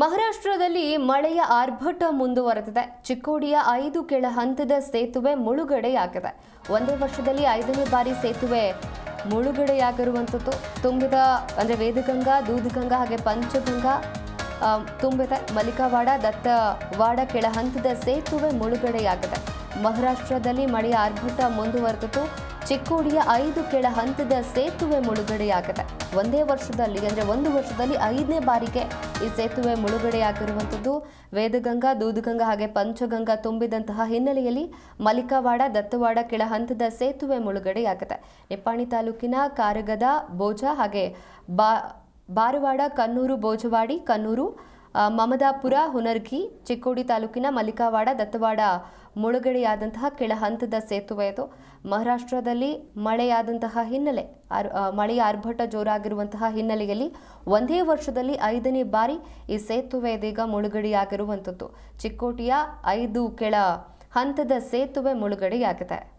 ಮಹಾರಾಷ್ಟ್ರದಲ್ಲಿ ಮಳೆಯ ಆರ್ಭಟ ಮುಂದುವರೆದಿದೆ. ಚಿಕ್ಕೋಡಿಯ ಐದು ಕೆಳ ಹಂತದ ಸೇತುವೆ ಮುಳುಗಡೆಯಾಗಿದೆ. ಒಂದೇ ವರ್ಷದಲ್ಲಿ ಐದನೇ ಬಾರಿ ಸೇತುವೆ ಮುಳುಗಡೆಯಾಗಿರುವಂಥದ್ದು. ತುಂಬಿದ, ಅಂದರೆ ವೇದಗಂಗಾ, ದೂದಗಂಗಾ ಹಾಗೆ ಪಂಚಗಂಗಾ ತುಂಬಿದೆ. ಮಲ್ಲಿಕಾವಾಡ, ದತ್ತವಾಡ ಕೆಳ ಹಂತದ ಸೇತುವೆ ಮುಳುಗಡೆಯಾಗಿದೆ. ಮಹಾರಾಷ್ಟ್ರದಲ್ಲಿ ಮಳೆಯ ಆರ್ಭಟ ಮುಂದುವರೆದಿದ್ದು ಚಿಕ್ಕೋಡಿಯ ಐದು ಕೆಳ ಹಂತದ ಸೇತುವೆ ಮುಳುಗಡೆಯಾಗಿದೆ. ಒಂದೇ ವರ್ಷದಲ್ಲಿ, ಅಂದರೆ ಒಂದು ವರ್ಷದಲ್ಲಿ ಐದನೇ ಬಾರಿಗೆ ಈ ಸೇತುವೆ ಮುಳುಗಡೆಯಾಗಿರುವಂಥದ್ದು. ವೇದಗಂಗಾ, ದೂದಗಂಗಾ ಹಾಗೆ ಪಂಚಗಂಗಾ ತುಂಬಿದಂತಹ ಹಿನ್ನೆಲೆಯಲ್ಲಿ ಮಲಿಕವಾಡ, ದತ್ತವಾಡ ಕೆಳ ಹಂತದ ಸೇತುವೆ ಮುಳುಗಡೆಯಾಗಿದೆ. ನಿಪ್ಪಾಣಿ ತಾಲೂಕಿನ ಕಾರಗದ ಬೋಜ ಹಾಗೆ ಬಾ, ಬಾರವಾಡ ಕನ್ನೂರು ಬೋಜವಾಡಿ ಕನ್ನೂರು ಮಮದಾಪುರ ಹುನರ್ಗಿ ಚಿಕ್ಕೋಡಿ ತಾಲೂಕಿನ ಮಲಿಕಾವಾಡ ದತ್ತವಾಡ ಮುಳುಗಡೆಯಾದಂತಹ ಕೆಳ ಹಂತದ ಸೇತುವೆ ಇದು. ಮಹಾರಾಷ್ಟ್ರದಲ್ಲಿ ಮಳೆಯಾದಂತಹ ಹಿನ್ನೆಲೆ, ಆರ್- ಮಳೆಯ ಆರ್ಭಟ ಜೋರಾಗಿರುವಂತಹ ಹಿನ್ನೆಲೆಯಲ್ಲಿ ಒಂದೇ ವರ್ಷದಲ್ಲಿ ಐದನೇ ಬಾರಿ ಈ ಸೇತುವೆ ಇದೀಗ ಮುಳುಗಡೆಯಾಗಿರುವಂಥದ್ದು. ಚಿಕ್ಕೋಟಿಯ ಐದು ಕೆಳ ಹಂತದ ಸೇತುವೆ ಮುಳುಗಡೆಯಾಗಿದೆ.